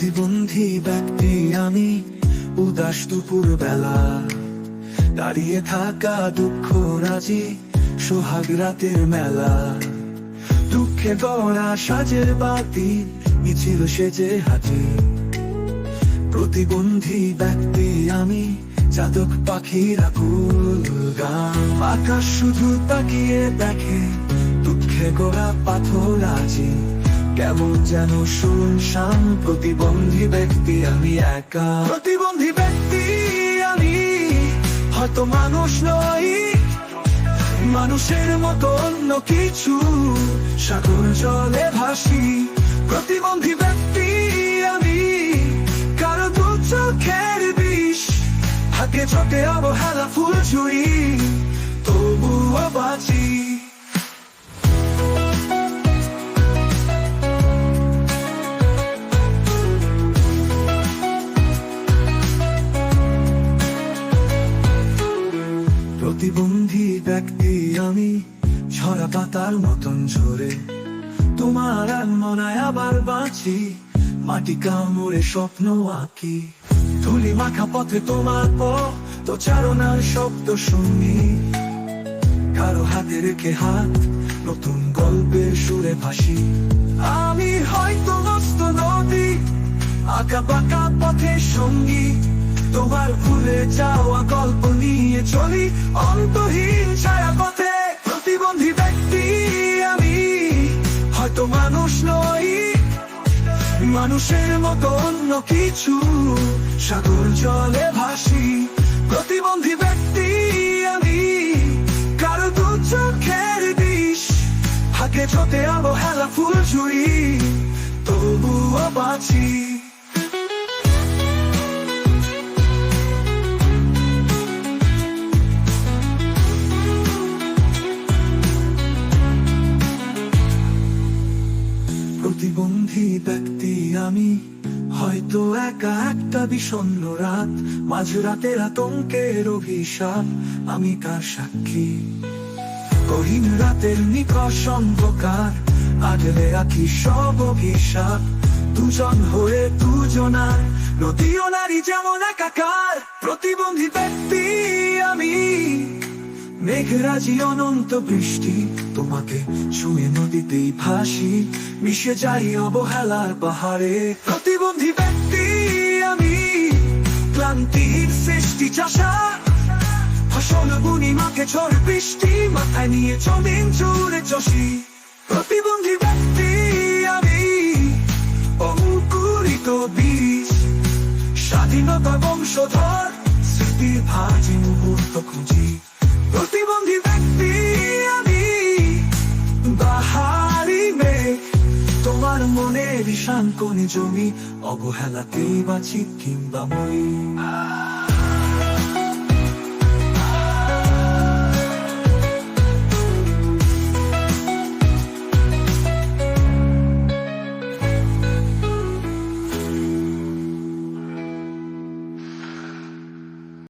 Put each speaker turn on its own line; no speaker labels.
প্রতিবন্ধী ব্যক্তি আমি উদাস দুপুর বেলা দাঁড়িয়ে থাকা দুঃখ রাজি সোহাগ রাতের মেলা। দুঃখে গড়া সাজের বাতি, মিছিল সেজে হাজে। প্রতিবন্ধী ব্যক্তি আমি জাতক পাখিরা ফুল গান। আকাশ শুধু তাকিয়ে দেখে দুঃখে গড়া পাথর আজি কেমন যেন শুনশান প্রতিবন্ধী ব্যক্তি, আমি একা। প্রতিবন্ধী ব্যক্তি, আমি হয়তো মানুষ নই। মানুষের মতো অন্য কিছু, সাগর জলে ভাসি। প্রতিবন্ধী ব্যক্তি, আমি কারও দু চোখের বিষ। হাতে চটে অবহেলা, ফুল চুরি প্রতিবন্ধী ব্যক্তি আমি ঝরা পাতার মতন ঝরে। তোমার মনায় আবার বাঁচি, মাটি কামড়ে স্বপ্ন আঁকি। ধুলি মাখা পথে তোমার পথ, তো চারণার শব্দ শুনি। কারও হাতে রেখে হাত, নতুন গল্পের সুরে ভাসি। আমি হয়তো মস্ত নদী, আঁকা বাঁকা পথে সঙ্গী। তোমার ভুলে যাওয়া গল্প নিয়ে চলি। অন্তহীন ছায়া পথে প্রতিবন্ধী ব্যক্তি আমি। হয়তো মানুষ নই, মানুষের মতো অন্য কিছু। সাগর জলে ভাসি, প্রতিবন্ধী ব্যক্তি আমি। কারও দু চোখের বিষ হাকে চোতে অবহেলা ফুল চুরি তবুও বাঁচি। প্রতিবন্ধী ব্যক্তি আমি। হয়তো একা একটা বিষণ্ণ রাত, মাঝরাতের আতঙ্কের অভিশাপ। আমি কার সাক্ষী। কহিন রাতের নিকষ অন্ধকার আগলে রাখি সব অভিশাপ। দুজন হয়ে দুজনার। ও নারী যেমন একাকার। প্রতিবন্ধী ব্যক্তি আমি। মেঘরাজি অনন্ত বৃষ্টি। তোমাকে ছুঁয়ে নদীতেই ভাসি। মিশে যাই অবহেলার পাহাড়ে। প্রতিবন্ধী ব্যক্তি আমি, ক্লান্তির সৃষ্টি চাষা। ফসল বুনি মাকে ঝড় বৃষ্টি, মাথায় নিয়ে জমিন জুড়ে চষি। প্রতিবন্ধী ব্যক্তি আমি, অঙ্কুরিত বীজ। স্বাধীনতা বংশধর, স্মৃতির ভাজি মুহূর্ত খুঁজি। প্রতিবন্ধী ব্যক্তি আমি তোমার মনে বিষান জমি অবহেলাতেই বাঁচি কিংবা মই।